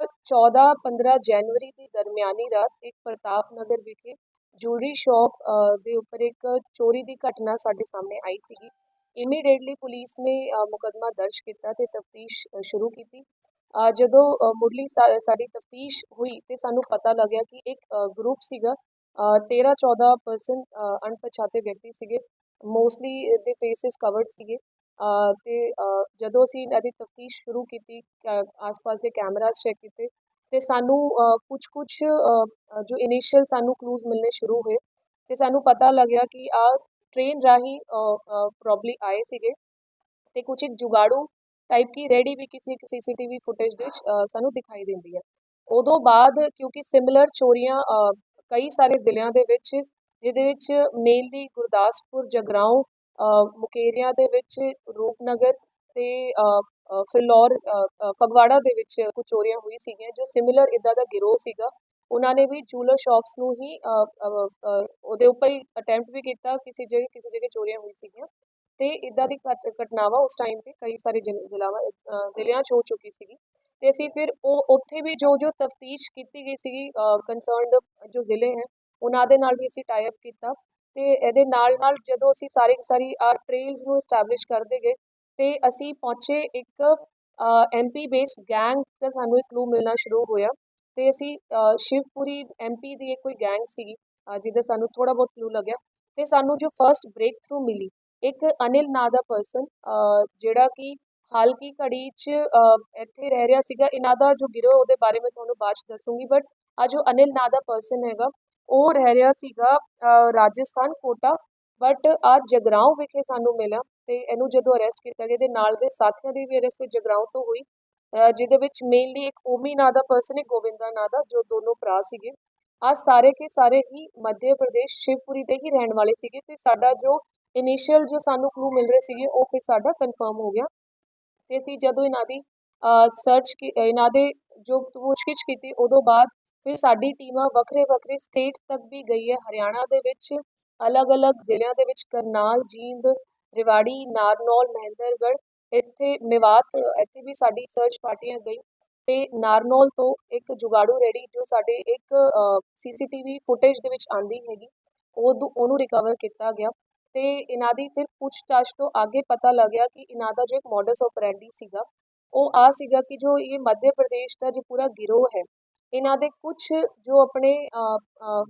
14-15 ਜਨਵਰੀ ਦੀ ਦਰਮਿਆਨੀ ਰਾਤ ਇੱਕ ਪ੍ਰਤਾਪ ਨਗਰ ਵਿਖੇ ਜੂਲਰੀ ਸ਼ਾਪ ਦੇ ਉੱਪਰ ਇੱਕ ਚੋਰੀ ਦੀ ਘਟਨਾ ਸਾਡੇ ਸਾਹਮਣੇ ਆਈ ਸੀਗੀ। ਇਮੀਡੀਏਟਲੀ ਪੁਲਿਸ ਨੇ ਅ, ਦਰਜ ਕੀਤਾ ਤੇ ਤਫਤੀਸ਼ ਸ਼ੁਰੂ ਕੀਤੀ। ਜਦੋਂ ਮੁੱਢਲੀ ਸਾਡੀ ਤਫਤੀਸ਼ ਹੋਈ ਤੇ ਸਾਨੂੰ ਪਤਾ ਲੱਗਿਆ ਕਿ ਇੱਕ ਗਰੁੱਪ ਸੀਗਾ। 13-14 ਪਰਸਨ ਅਣਪਛਾਤੇ ਵਿਅਕਤੀ ਸੀਗੇ। ਮੋਸਟਲੀ ਦੇ ਫੇਸਿਸ ਕਵਰਡ ਸੀਗੇ। ਤੇ ਜਦੋਂ ਅਸੀਂ ਇਹਨਾਂ ਦੀ ਤਫਤੀਸ਼ ਸ਼ੁਰੂ ਕੀਤੀ ਅ, ਆਸ-ਪਾਸ ਦੇ ਕੈਮਰਾਸ ਚੈੱਕ ਕੀਤੇ ਤੇ ਸਾਨੂੰ ਕੁਝ ਕੁਝ ਜੋ ਇਨੀਸ਼ੀਅਲ ਸਾਨੂੰ ਕਲੂਜ਼ ਮਿਲਨੇ ਸ਼ੁਰੂ ਹੋਏ ਤੇ ਸਾਨੂੰ ਪਤਾ ਲੱਗਿਆ ਕਿ ਆ ਟ੍ਰੇਨ ਰਾਹੀਂ ਪ੍ਰੋਬਬਲੀ ਆਏ ਸੀਗੇ ਤੇ ਕੁਝ ਇੱਕ ਜੁਗਾੜੂ ਟਾਈਪ ਕੀ ਰੈਡੀ ਵੀ ਕਿਸੇ ਇੱਕ ਸੀਸੀਟੀਵੀ ਫੁਟੇਜ ਦੇ ਸਾਨੂੰ ਦਿਖਾਈ ਦਿੰਦੀ ਹੈ। ਉਦੋਂ ਬਾਅਦ ਕਿਉਂਕਿ ਸਿਮਿਲਰ ਚੋਰੀਆਂ ਕਈ ਸਾਰੇ ਜ਼ਿਲ੍ਹਿਆਂ ਦੇ ਵਿੱਚ ਜਿਹਦੇ ਵਿੱਚ ਮੇਨਲੀ ਗੁਰਦਾਸਪੁਰ ਜਗਰਾਉਂ ਮੁਕੇਰੀਆਂ ਦੇ ਵਿੱਚ ਰੂਪਨਗਰ ਤੇ ਫਿਲੌਰ ਫਗਵਾੜਾ ਦੇ ਵਿੱਚ ਕੁਝ ਚੋਰੀਆਂ ਹੋਈ ਸੀਗੀਆਂ, ਜੋ ਸਿਮਿਲਰ ਇਦਾਂ ਦਾ ਗਿਰੋਹ ਸੀਗਾ। ਉਹਨਾਂ ਨੇ ਵੀ ਜੂਲਰ ਸ਼ਾਪਸ ਨੂੰ ਹੀ ਉਹਦੇ ਉੱਪਰ ਹੀ ਅਟੈਂਪਟ ਵੀ ਕੀਤਾ, ਕਿਸੇ ਜਗ੍ਹਾ ਕਿਸੇ ਜਗ੍ਹਾ ਚੋਰੀਆਂ ਹੋਈ ਸੀਗੀਆਂ। ਤੇ ਇਦਾਂ ਦੀ ਘਟ- ਘਟਨਾਵਾਂ ਉਸ ਟਾਈਮ ਤੇ ਕਈ ਸਾਰੇ ਜ਼ਿਲ੍ਹ- ਜ਼ਿਲ੍ਹਾਵਾਂ ਜ਼ਿਲ੍ਹਿਆਂ 'ਚ ਹੋ ਚੁੱਕੀ ਸੀਗੀ। ਤੇ ਅਸੀਂ ਫਿਰ ਉਹ, ਉੱਥੇ ਵੀ ਜੋ ਜੋ ਤਫਤੀਸ਼ ਕੀਤੀ ਗਈ ਸੀਗੀ ਕੰਸਰਨਡ ਜੋ ਜ਼ਿਲ੍ਹੇ ਹੈ, ਉਹਨਾਂ ਦੇ ਨਾਲ ਵੀ ਅਸੀਂ ਟਾਈ ਅਪ ਕੀਤਾ। ਤੇ ਇਹਦੇ ਨਾਲ ਨਾਲ ਜਦੋਂ ਅਸੀਂ ਸਾਰੀ ਸਾਰੀ ਆ ਟ੍ਰੇਲਸ ਨੂੰ ਐਸਟੈਬਲਿਸ਼ ਕਰਦੇ ਗਏ ਤੇ ਅਸੀਂ ਪਹੁੰਚੇ ਇੱਕ ਐਮਪੀ ਬੇਸਡ ਗੈਂਗ ਦਾ ਸਾਨੂੰ ਇੱਕ ਕਲੂ ਮਿਲਣਾ ਸ਼ੁਰੂ ਹੋਇਆ। ਤੇ ਅਸੀਂ ਅ, ਸ਼ਿਵਪੁਰੀ ਐਮਪੀ ਦੀ ਇੱਕ ਕੋਈ ਗੈਂਗ ਸੀਗੀ ਜਿਹਦਾ ਸਾਨੂੰ ਥੋੜਾ ਬਹੁਤ ਕਲੂ ਲੱਗਿਆ। ਤੇ ਸਾਨੂੰ ਜੋ ਫਰਸਟ ਬ੍ਰੇਕ ਥਰੂ ਮਿਲੀ ਇੱਕ ਅਨਿਲ ਨਾਂ ਦਾ ਪਰਸਨ ਜਿਹੜਾ ਕਿ ਹਾਲ ਕੀ ਘੜੀ 'ਚ ਇੱਥੇ ਰਹਿ ਰਿਹਾ ਸੀਗਾ। ਇਹਨਾਂ ਦਾ ਜੋ ਗਿਰੋਹ ਉਹਦੇ ਬਾਰੇ ਮੈਂ ਤੁਹਾਨੂੰ ਬਾਅਦ 'ਚ ਦੱਸੂਗੀ ਬਟ ਆ ਜੋ ਅਨਿਲ ਨਾਂ ਦਾ ਪਰਸਨ ਹੈਗਾ ਉਹ ਰਹਿ ਰਿਹਾ ਸੀਗਾ ਰਾਜਸਥਾਨ, ਕੋਟਾ ਬਟ ਅੱਜ ਜਗਰਾਉਂ ਵਿਖੇ ਸਾਨੂੰ ਮਿਲਿਆ ਤੇ ਇਹਨੂੰ ਜਦੋਂ ਅਰੈਸਟ ਕੀਤਾ ਗਿਆ ਤੇ ਨਾਲ ਦੇ ਸਾਥੀਆਂ ਦੀ ਵੀ ਅਰੈਸਟ ਜਗਰਾਉਂ ਤੋਂ ਹੋਈ ਜਿਹਦੇ ਵਿੱਚ ਮੇਨਲੀ ਇੱਕ ਓਮੀ ਨਾਂ ਦਾ ਪਰਸਨ ਹੈ, ਗੋਵਿੰਦਾ ਨਾਂ ਦਾ, ਜੋ ਦੋਨੋਂ ਭਰਾ ਸੀਗੇ। ਆ ਸਾਰੇ ਕੇ ਸਾਰੇ ਹੀ ਮੱਧ ਪ੍ਰਦੇਸ਼, ਸ਼ਿਵਪੁਰੀ ਦੇ ਹੀ ਰਹਿਣ ਵਾਲੇ ਸੀਗੇ ਤੇ ਸਾਡਾ ਜੋ ਇਨੀਸ਼ੀਅਲ ਜੋ ਸਾਨੂੰ ਕਲੂ ਮਿਲ ਰਹੇ ਸੀਗੇ, ਉਹ ਫਿਰ ਸਾਡਾ ਕਨਫਰਮ ਹੋ ਗਿਆ। ਤੇ ਅਸੀਂ ਜਦੋਂ ਇਹਨਾਂ ਦੀ ਸਰਚ ਕੀ, ਇਹਨਾਂ ਦੇ ਜੋ ਪੁੱਛਗਿੱਛ ਕੀਤੀ, ਉਦੋਂ ਬਾਅਦ ਫਿਰ ਸਾਡੀ ਟੀਮਾਂ ਵੱਖਰੇ ਵੱਖਰੇ ਸਟੇਟ ਤੱਕ ਵੀ ਗਈ ਹੈ। ਹਰਿਆਣਾ ਦੇ ਵਿੱਚ ਅਲੱਗ-ਅਲੱਗ ਜ਼ਿਲ੍ਹਿਆਂ ਦੇ ਵਿੱਚ ਕਰਨਾਲ, ਜੀਂਦ, ਰਿਵਾੜੀ, ਨਾਰਨੌਲ, ਮਹਿੰਦਰਗੜ੍ਹ, ਇੱਥੇ ਮੇਵਾਤ, ਇੱਥੇ ਵੀ ਸਾਡੀ ਸਰਚ ਪਾਰਟੀਆਂ ਗਈ ਤੇ ਨਾਰਨੌਲ ਤੋਂ ਇੱਕ ਜੁਗਾੜੂ ਰੈਡੀ ਜੋ ਸਾਡੇ ਇੱਕ ਸੀਸੀਟੀਵੀ ਫੁਟੇਜ ਦੇ ਵਿੱਚ ਆਂਦੀ ਹੈਗੀ ਉਹ ਉਹਨੂੰ ਰਿਕਵਰ ਕੀਤਾ ਗਿਆ ਤੇ ਇਹਨਾਂ ਦੀ ਫਿਰ ਪੁੱਛਤਾਛ ਤੋਂ ਅੱਗੇ ਪਤਾ ਲੱਗਿਆ ਕਿ ਇਹਨਾਂ ਦਾ ਜੋ ਇੱਕ ਮੋਡਸ ਆਪਰੈਂਡੀ ਸੀਗਾ, ਉਹ ਆ ਸੀਗਾ ਕਿ ਜੋ ਇਹ ਮੱਧ ਪ੍ਰਦੇਸ਼ ਦਾ ਜੋ ਪੂਰਾ ਗਿਰੋਹ ਹੈ ਇਹਨਾਂ ਦੇ ਕੁਝ ਜੋ ਆਪਣੇ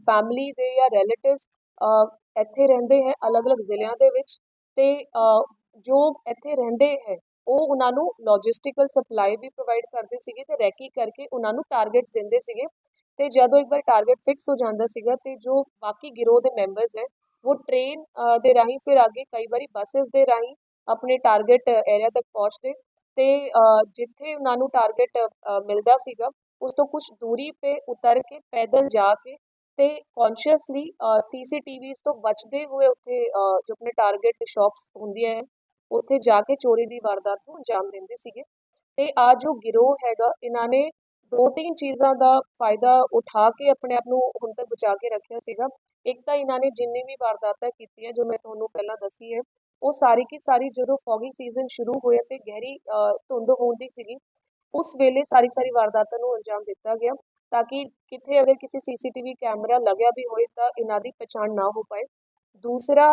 ਫੈਮਿਲੀ ਦੇ ਜਾਂ ਰਿਲੇਟਿਵਸ ਇੱਥੇ ਰਹਿੰਦੇ ਹੈ, ਅਲੱਗ-ਅਲੱਗ ਜ਼ਿਲ੍ਹਿਆਂ ਦੇ ਵਿੱਚ ਤੇ ਜੋ ਇੱਥੇ ਰਹਿੰਦੇ ਹੈ, ਉਹ ਉਹਨਾਂ ਨੂੰ ਲੌਜਿਸਟਿਕਲ ਸਪਲਾਈ ਵੀ ਪ੍ਰੋਵਾਈਡ ਕਰਦੇ ਸੀਗੇ ਤੇ ਰੈਕੀ ਕਰਕੇ ਉਹਨਾਂ ਨੂੰ ਟਾਰਗੇਟਸ ਦਿੰਦੇ ਸੀਗੇ ਤੇ ਜਦੋਂ ਇੱਕ ਵਾਰ ਟਾਰਗੇਟ ਫਿਕਸ ਹੋ ਜਾਂਦਾ ਸੀਗਾ ਤੇ ਜੋ ਬਾਕੀ ਗਿਰੋਹ ਦੇ ਮੈਂਬਰਸ ਹੈ, ਉਹ ਟ੍ਰੇਨ ਦੇ ਰਾਹੀਂ ਫਿਰ ਅੱਗੇ ਕਈ ਵਾਰੀ ਬੱਸਸ ਦੇ ਰਾਹੀਂ ਆਪਣੇ ਟਾਰਗੇਟ ਏਰੀਆ ਤੱਕ ਪਹੁੰਚਦੇ ਤੇ ਜਿੱਥੇ ਉਹਨਾਂ ਨੂੰ ਟਾਰਗੇਟ ਮਿਲਦਾ ਸੀਗਾ ਉਸ ਤੋਂ ਕੁਝ ਦੂਰੀ ਤੇ ਉਤਰ ਕੇ ਪੈਦਲ ਜਾ ਕੇ ਤੇ ਕੌਨਸ਼ੀਅਸਲੀ ਸੀਸੀਟੀਵੀਜ਼ ਤੋਂ ਬਚਦੇ ਹੋਏ ਉੱਥੇ ਜੋ ਆਪਣੇ ਟਾਰਗੇਟ ਸ਼ਾਪਸ ਹੁੰਦੀਆਂ ਹੈ ਉੱਥੇ ਜਾ ਕੇ ਚੋਰੀ ਦੀ ਵਾਰਦਾਤ ਨੂੰ ਅੰਜਾਮ ਦਿੰਦੇ ਸੀਗੇ। ਤੇ ਆ ਜੋ ਗਿਰੋਹ ਹੈਗਾ ਇਹਨਾਂ ਨੇ ਦੋ ਤਿੰਨ ਚੀਜ਼ਾਂ ਦਾ ਫਾਇਦਾ ਉਠਾ ਕੇ ਆਪਣੇ ਆਪ ਨੂੰ ਹੁਣ ਤੱਕ ਬਚਾ ਕੇ ਰੱਖਿਆ ਸੀਗਾ। ਇੱਕ ਤਾਂ ਇਹਨਾਂ ਨੇ ਜਿੰਨੀ ਵੀ ਵਾਰਦਾਤਾਂ ਕੀਤੀਆਂ ਜੋ ਮੈਂ ਤੁਹਾਨੂੰ ਪਹਿਲਾਂ ਦੱਸੀ ਹੈ ਉਹ ਸਾਰੀ ਕੀ ਸਾਰੀ ਜਦੋਂ ਫੌਗੀ ਸੀਜ਼ਨ ਸ਼ੁਰੂ ਹੋਇਆ ਤੇ ਗਹਿਰੀ ਅ, ਧੁੰਦ ਹੋਣ ਦੀ ਸੀਗੀ ਉਸ ਵੇਲੇ ਸਾਰੀ ਸਾਰੀ ਵਾਰਦਾਤਾਂ ਨੂੰ ਅੰਜਾਮ ਦਿੱਤਾ ਗਿਆ ਤਾਂ ਕਿ ਕਿਤੇ ਅਗਰ ਕਿਸੇ ਸੀਸੀਟੀਵੀ ਕੈਮਰਾ ਲੱਗਿਆ ਵੀ ਹੋਏ ਤਾਂ ਇਹਨਾਂ ਦੀ ਪਛਾਣ ਨਾ ਹੋ ਪਾਏ। ਦੂਸਰਾ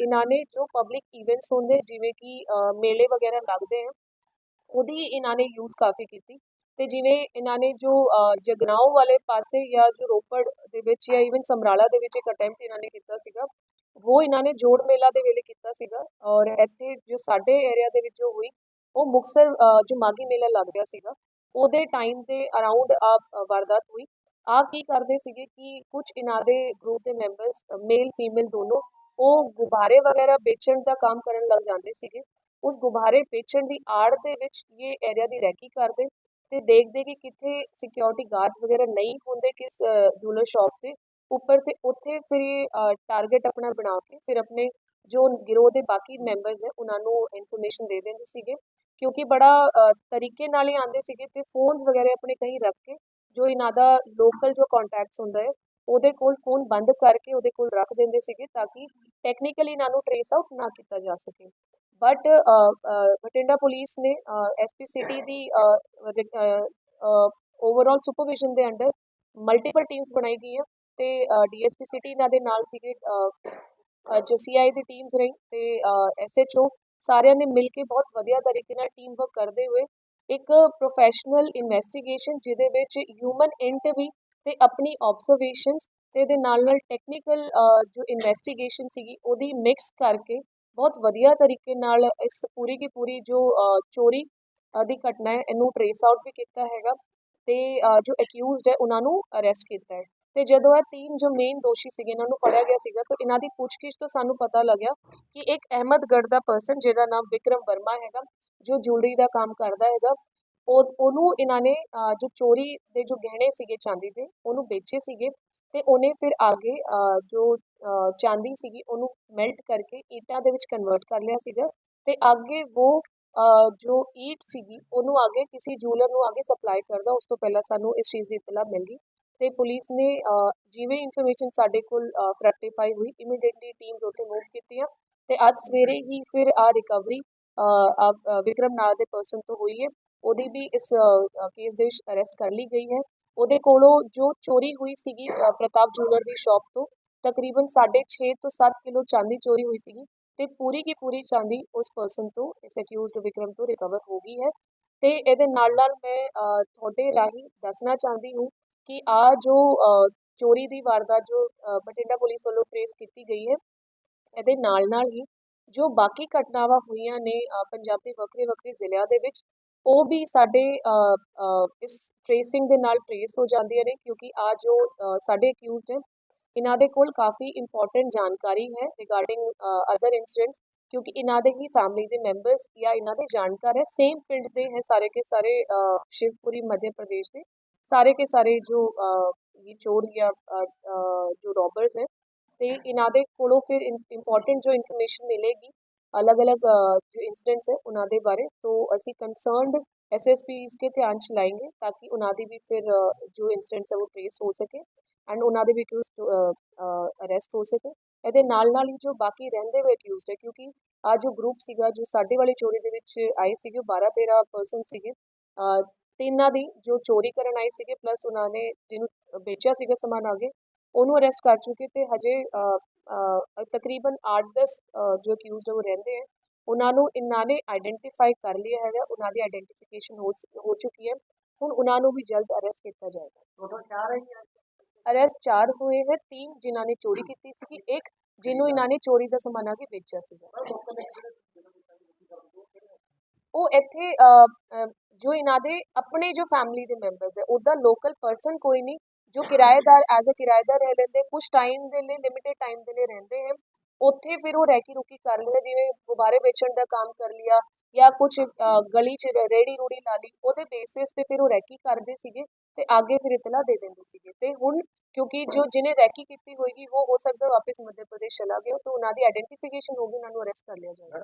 ਇਹਨਾਂ ਨੇ ਜੋ ਪਬਲਿਕ ਇਵੈਂਟਸ ਹੁੰਦੇ ਜਿਵੇਂ ਕਿ ਮੇਲੇ ਵਗੈਰਾ ਲੱਗਦੇ ਆ ਉਹਦੀ ਇਹਨਾਂ ਨੇ ਯੂਜ਼ ਕਾਫੀ ਕੀਤੀ ਤੇ ਜਿਵੇਂ ਇਹਨਾਂ ਨੇ ਜੋ ਅ, ਵਾਲੇ ਪਾਸੇ ਜਾਂ ਜੋ ਰੋਪੜ ਦੇ ਵਿੱਚ ਜਾਂ ਇਵਨ ਸਮਰਾਲਾ ਦੇ ਵਿੱਚ ਇੱਕ ਅਟੈਂਪਟ ਇਹਨਾਂ ਨੇ ਕੀਤਾ ਸੀਗਾ ਉਹ ਇਹਨਾਂ ਨੇ ਜੋੜ ਮੇਲਾ ਦੇ ਵੇਲੇ ਕੀਤਾ ਸੀਗਾ ਔਰ ਇੱਥੇ ਜੋ ਸਾਡੇ ਏਰੀਆ ਦੇ ਵਿੱਚ ਜੋ ਹੋਈ ਉਹ ਮੁਕਸਰ ਜੋ ਮਾਗੀ ਮੇਲਾ ਲੱਗ ਰਿਹਾ ਸੀਗਾ, ਉਹਦੇ ਟਾਈਮ ਤੇ ਅਰਾਊਂਡ ਆ ਵਾਰਦਾਤ ਹੋਈ। ਆਪ ਕੀ ਕਰਦੇ ਸੀਗੇ ਕਿ ਕੁਝ ਇਹਨਾਂ ਦੇ ਗਰੁੱਪ ਦੇ ਮੈਂਬਰਸ ਮੇਲ ਫੀਮੇਲ ਦੋਨੋਂ, ਉਹ ਗੁਬਾਰੇ ਵਗੈਰਾ ਵੇਚਣ ਦਾ ਕੰਮ ਕਰਨ ਲੱਗ ਜਾਂਦੇ ਸੀਗੇ। ਉਸ ਗੁਬਾਰੇ ਵੇਚਣ ਦੀ ਆੜ ਦੇ ਵਿੱਚ ਇਹ ਏਰੀਆ ਦੀ ਰੈਕੀ ਕਰਦੇ ਤੇ ਦੇਖਦੇ ਕਿ ਕਿੱਥੇ ਸਿਕਿਉਰਿਟੀ ਗਾਰਡਸ ਵਗੈਰਾ ਨਹੀਂ ਹੁੰਦੇ ਕਿਸ ਜੂਲਰ ਸ਼ਾਪ ਤੇ ਉੱਪਰ ਤੇ ਉੱਥੇ ਫਿਰ ਟਾਰਗੇਟ ਆਪਣਾ ਬਣਾ ਕੇ ਫਿਰ ਆਪਣੇ ਜੋ ਗਿਰੋਹ ਦੇ ਬਾਕੀ ਮੈਂਬਰਸ ਹੈ, ਉਹਨਾਂ ਨੂੰ ਇਨਫੋਰਮੇਸ਼ਨ ਦੇ ਦਿੰਦੇ ਸੀਗੇ। ਕਿਉਂਕਿ ਬੜਾ ਅ, ਤਰੀਕੇ ਨਾਲ ਹੀ ਆਉਂਦੇ ਸੀਗੇ ਤੇ ਫੋਨਸ ਵਗੈਰਾ ਆਪਣੇ ਕहीं ਰੱਖ ਕੇ ਜੋ ਇਹਨਾਂ ਦਾ ਲੋਕਲ ਜੋ ਕੰਟੈਕਟਸ ਹੁੰਦਾ ਹੈ ਉਹਦੇ ਕੋਲ ਫੋਨ ਬੰਦ ਕਰਕੇ ਉਹਦੇ ਕੋਲ ਰੱਖ ਦਿੰਦੇ ਸੀਗੇ ਤਾਂ ਕਿ ਟੈਕਨੀਕਲੀ ਇਹਨਾਂ ਨੂੰ ਟ੍ਰੇਸ ਆਊਟ ਨਾ ਕੀਤਾ ਜਾ ਸਕੇ। ਬਟ ਬਠਿੰਡਾ ਪੁਲਿਸ ਨੇ ਐਸਪੀ ਸਿਟੀ ਦੀ ਓਵਰਆਲ ਸੁਪਰਵਿਜ਼ਨ ਦੇ ਅੰਡਰ ਮਲਟੀਪਲ ਟੀਮਸ ਬਣਾਈ ਗਈਆਂ ਤੇ ਡੀਐਸਪੀ ਸਿਟੀ ਇਹਨਾਂ ਦੇ ਨਾਲ ਸੀਗੇ ਅ, ਅ, ਜੋ ਸੀਆਈ ਦੀ ਟੀਮਸ ਰਹੀ ਤੇ ਐਸਐਚਓ ਸਾਰਿਆਂ ਨੇ ਮਿਲ ਕੇ ਬਹੁਤ ਵਧੀਆ ਤਰੀਕੇ ਨਾਲ ਟੀਮ ਵਰਕ ਕਰਦੇ ਹੋਏ ਇੱਕ ਪ੍ਰੋਫੈਸ਼ਨਲ ਇਨਵੈਸਟੀਗੇਸ਼ਨ ਜਿਹਦੇ ਵਿੱਚ ਹਿਊਮਨ ਇੰਟ ਵੀ ਤੇ ਆਪਣੀ ਆਬਜ਼ਰਵੇਸ਼ਨਸ ਤੇ ਇਹਦੇ ਨਾਲ ਨਾਲ ਟੈਕਨੀਕਲ ਜੋ ਇਨਵੈਸਟੀਗੇਸ਼ਨ ਸੀਗੀ ਉਹਦੀ ਮਿਕਸ ਕਰਕੇ ਬਹੁਤ ਵਧੀਆ ਤਰੀਕੇ ਨਾਲ ਇਸ ਪੂਰੀ ਕੀ ਪੂਰੀ ਜੋ ਚੋਰੀ ਦੀ ਘਟਨਾ ਹੈ, ਇਹਨੂੰ ਟਰੇਸ ਆਊਟ ਵੀ ਕੀਤਾ ਹੈਗਾ ਤੇ ਜੋ ਅਕਿਊਜ਼ਡ ਹੈ, ਉਹਨਾਂ ਨੂੰ ਅਰੈਸਟ ਕੀਤਾ ਹੈ। ਤੇ ਜਦੋਂ ਇਹ ਤਿੰਨ ਜੋ ਮੇਨ ਦੋਸ਼ੀ ਸੀਗੇ ਇਹਨਾਂ ਨੂੰ ਫੜਿਆ ਗਿਆ ਸੀਗਾ ਤਾਂ ਇਹਨਾਂ ਦੀ ਪੁੱਛਗਿੱਛ ਤੋਂ ਸਾਨੂੰ ਪਤਾ ਲੱਗਿਆ ਕਿ ਇੱਕ ਅਹਿਮਦਗੜ੍ਹ ਦਾ ਪਰਸਨ ਜਿਹਦਾ ਨਾਮ ਵਿਕਰਮ ਵਰਮਾ ਹੈਗਾ ਜੋ ਜੁਐਲਰੀ ਦਾ ਕੰਮ ਕਰਦਾ ਹੈਗਾ ਉਹ ਉਹਨੂੰ ਇਹਨਾਂ ਨੇ ਜੋ ਚੋਰੀ ਦੇ ਜੋ ਗਹਿਣੇ ਸੀਗੇ ਚਾਂਦੀ ਦੇ ਉਹਨੂੰ ਵੇਚੇ ਸੀਗੇ ਤੇ ਉਹਨੇ ਫਿਰ ਆਗੇ ਅ, ਜੋ ਚਾਂਦੀ ਸੀਗੀ ਉਹਨੂੰ ਮੈਲਟ ਕਰਕੇ ਈਟਾਂ ਦੇ ਵਿੱਚ ਕਨਵਰਟ ਕਰ ਲਿਆ ਸੀਗਾ ਤੇ ਅੱਗੇ ਉਹ ਜੋ ਈਟ ਸੀਗੀ ਉਹਨੂੰ ਅੱਗੇ ਕਿਸੇ ਜੂਲਰ ਨੂੰ ਅੱਗੇ ਸਪਲਾਈ ਕਰਦਾ ਉਸ ਤੋਂ ਪਹਿਲਾਂ ਸਾਨੂੰ ਇਸ ਚੀਜ਼ ਦੀ ਇਤਲਾ ਮਿਲ ਗਈ। ਤੇ ਪੁਲਿਸ ਨੇ ਜਿਵੇਂ ਇਨਫੋਰਮੇਸ਼ਨ ਸਾਡੇ ਕੋਲ ਫਰੈਕਟੀਫਾਈ ਹੋਈ ਇਮੀਡੀਏਟਲੀ ਟੀਮਸ ਉੱਥੇ ਮੂਵ ਕੀਤੀਆਂ ਤੇ ਅੱਜ ਸਵੇਰੇ ਹੀ ਫਿਰ ਆ ਰਿਕਵਰੀ ਵਿਕਰਮ ਨਾਂ ਦੇ ਪਰਸਨ ਤੋਂ ਹੋਈ ਹੈ। ਉਹਦੀ ਵੀ ਇਸ ਕੇਸ ਦੇ ਵਿੱਚ ਅਰੈਸਟ ਕਰ ਲਈ ਗਈ ਹੈ। ਉਹਦੇ ਕੋਲੋਂ ਜੋ ਚੋਰੀ ਹੋਈ ਸੀਗੀ ਪ੍ਰਤਾਪ ਜੂਲਰ ਦੀ ਸ਼ਾਪ ਤੋਂ, ਤਕਰੀਬਨ 6.5 ਤੋਂ 7 ਕਿਲੋ ਚਾਂਦੀ ਚੋਰੀ ਹੋਈ ਸੀਗੀ ਤੇ ਪੂਰੀ ਕੀ ਪੂਰੀ ਚਾਂਦੀ ਉਸ ਪਰਸਨ ਤੋਂ, ਇਸ ਅਕਿਊਜ਼ਡ ਵਿਕਰਮ ਤੋਂ ਰਿਕਵਰ ਹੋ ਗਈ ਹੈ। ਤੇ ਇਹਦੇ ਨਾਲ ਨਾਲ ਮੈਂ ਤੁਹਾਡੇ ਰਾਹੀਂ ਦੱਸਣਾ ਚਾਹੁੰਦੀ ਹੂੰ ਕਿ ਆ ਜੋ ਚੋਰੀ ਦੀ ਵਾਰਦਾਤ ਜੋ ਅ, ਬਠਿੰਡਾ ਪੁਲਿਸ ਵੱਲੋਂ ਟ੍ਰੇਸ ਕੀਤੀ ਗਈ ਹੈ ਇਹਦੇ ਨਾਲ ਨਾਲ ਹੀ ਜੋ ਬਾਕੀ ਘਟਨਾਵਾਂ ਹੋਈਆਂ ਨੇ ਪੰਜਾਬ ਦੇ ਵੱਖਰੇ ਵੱਖਰੇ ਜ਼ਿਲ੍ਹਿਆਂ ਦੇ ਵਿੱਚ ਉਹ ਵੀ ਸਾਡੇ ਇਸ ਟ੍ਰੇਸਿੰਗ ਦੇ ਨਾਲ ਟ੍ਰੇਸ ਹੋ ਜਾਂਦੀਆਂ ਨੇ ਕਿਉਂਕਿ ਆ ਜੋ ਸਾਡੇ ਅਕਿਊਜ਼ਡ ਹੈ ਇਹਨਾਂ ਦੇ ਕੋਲ ਕਾਫੀ ਇੰਪੋਰਟੈਂਟ ਜਾਣਕਾਰੀ ਹੈ ਰਿਗਾਰਡਿੰਗ ਅਦਰ ਇਨਸੀਡੈਂਟਸ ਕਿਉਂਕਿ ਇਹਨਾਂ ਦੇ ਹੀ ਫੈਮਿਲੀ ਦੇ ਮੈਂਬਰਸ ਜਾਂ ਇਹਨਾਂ ਦੇ ਜਾਣਕਾਰ ਹੈ ਸੇਮ ਪਿੰਡ ਦੇ ਹੈ ਸਾਰੇ ਕੇ ਸਾਰੇ ਸ਼ਿਵਪੁਰੀ ਮੱਧ ਪ੍ਰਦੇਸ਼ ਦੇ ਸਾਰੇ ਕੇ ਸਾਰੇ ਜੋ ये चोर या जो रॉबर्स हैं ਤੇ ਇਹਨਾਂ ਦੇ ਕੋਲੋਂ ਫਿਰ ਇੰਪੋਰਟੈਂਟ ਜੋ ਇਨਫੋਰਮੇਸ਼ਨ ਮਿਲੇਗੀ ਅਲੱਗ-ਅਲੱਗ ਜੋ ਇਨਸੀਡੈਂਟਸ ਹੈ ਉਹਨਾਂ ਦੇ ਬਾਰੇ ਤੋਂ ਅਸੀਂ ਕਨਸਰਨਡ ਐਸਐਸਪੀਸ ਕੇ ਧਿਆਨ ਚ ਲਾਏਗੇ ਤਾਂ ਕਿ ਉਹਨਾਂ ਦੀ ਵੀ ਫਿਰ ਜੋ ਇਨਸੀਡੈਂਟਸ ਹੈ ਉਹ ਟ੍ਰੇਸ ਹੋ ਸਕੇ ਐਂਡ ਉਹਨਾਂ ਦੇ ਵੀ ਅਰੈਸਟ ਹੋ ਸਕੇ ਇਹਦੇ ਨਾਲ ਨਾਲ ਹੀ ਜੋ ਬਾਕੀ ਰਹਿੰਦੇ ਹੋਏ ਅਕਿਊਜ਼ਡ ਹੈ ਕਿਉਂਕਿ ਆ ਜੋ ਗਰੁੱਪ ਸੀਗਾ ਜੋ ਸਾਡੇ ਵਾਲੇ ਚੋਰੀ ਦੇ ਵਿੱਚ ਆਏ ਸੀਗੇ 12 13 ਪਰਸਨ ਸੀਗੇ ਤਿੰਨਾਂ ਦੀ ਜੋ ਚੋਰੀ ਕਰਨ ਆਏ ਸੀਗੇ ਪਲੱਸ ਉਹਨਾਂ ਨੇ ਜਿਹਨੂੰ ਵੇਚਿਆ ਸੀਗਾ ਸਮਾਨ ਆਗੇ ਉਹਨੂੰ ਅਰੈਸਟ ਕਰ ਚੁੱਕੇ ਤੇ ਹਜੇ ਤਕਰੀਬਨ 8-10 ਜੋ ਅਕਿਊਜ਼ਡ ਉਹ ਰਹਿੰਦੇ ਹੈ ਉਹਨਾਂ ਨੂੰ ਇਹਨਾਂ ਨੇ ਆਇਡੈਂਟੀਫਾਈ ਕਰ ਲਿਆ ਹੈਗਾ ਉਹਨਾਂ ਦੀ ਆਇਡੈਂਟੀਫਿਕੇਸ਼ਨ ਹੋ ਸ- ਚੁੱਕੀ ਹੈ। ਹੁਣ ਉਹਨਾਂ ਨੂੰ ਵੀ ਜਲਦ ਅਰੈਸਟ ਕੀਤਾ ਜਾਏਗਾ। ਟੋਟਲ ਚਾਰ ਹੈ ਅਰੈਸਟ ਚਾਰ ਹੋਏ ਹੈ ਤਿੰਨ ਜਿਨ੍ਹਾਂ ਨੇ ਚੋਰੀ ਕੀਤੀ ਸੀਗੀ ਇੱਕ ਜਿਹਨੂੰ ਇਹਨਾਂ ਨੇ ਚੋਰੀ ਦਾ ਸਮਾਨ ਆ ਕੇ ਵੇਚਿਆ ਸੀਗਾ। ਉਹ ਇੱਥੇ ਜੋ ਇਹਨਾਂ ਦੇ ਆਪਣੇ ਜੋ ਫੈਮਿਲੀ ਦੇ ਮੈਂਬਰਸ ਹੈ ਉਹਦਾ ਲੋਕਲ ਪਰਸਨ ਕੋਈ ਨਹੀਂ, ਜੋ ਕਿਰਾਏਦਾਰ ਐਜ਼ ਅ ਕਿਰਾਏਦਾਰ ਰਹਿ ਲੈਂਦੇ ਕੁਝ ਟਾਈਮ ਦੇ ਲਈ ਲਿਮਿਟਿਡ ਟਾਈਮ ਦੇ ਲਈ ਰਹਿੰਦੇ ਹੈ, ਉੱਥੇ ਫਿਰ ਉਹ ਰੈਕੀ ਰੁਕੀ ਕਰ ਲੈਂਦੇ, ਜਿਵੇਂ ਗੁਬਾਰੇ ਵੇਚਣ ਦਾ ਕੰਮ ਕਰ ਲਿਆ ਜਾਂ ਕੁਝ ਗਲੀ 'ਚ ਰੇੜੀ ਰੂੜੀ ਲਾ ਲਈ, ਉਹਦੇ ਬੇਸਿਸ ਤੇ ਫਿਰ ਉਹ ਰੈਕੀ ਕਰਦੇ ਸੀਗੇ ਤੇ ਅੱਗੇ ਫਿਰ ਇਤਲਾ ਦੇ ਦਿੰਦੇ ਸੀਗੇ। ਤੇ ਹੁਣ ਕਿਉਂਕਿ ਜੋ ਜਿਹਨੇ ਰੈਕੀ ਕੀਤੀ ਹੋਏਗੀ, ਉਹ ਹੋ ਸਕਦਾ ਵਾਪਸ ਮੱਧ ਪ੍ਰਦੇਸ਼ ਚਲਾ ਗਿਆ, ਤਾਂ ਉਹਨਾਂ ਦੀ ਆਇਡੈਂਟੀਫਿਕੇਸ਼ਨ ਗਈ, ਉਹਨਾਂ ਨੂੰ ਅਰੈਸਟ ਕਰ ਲਿਆ ਜਾਏਗਾ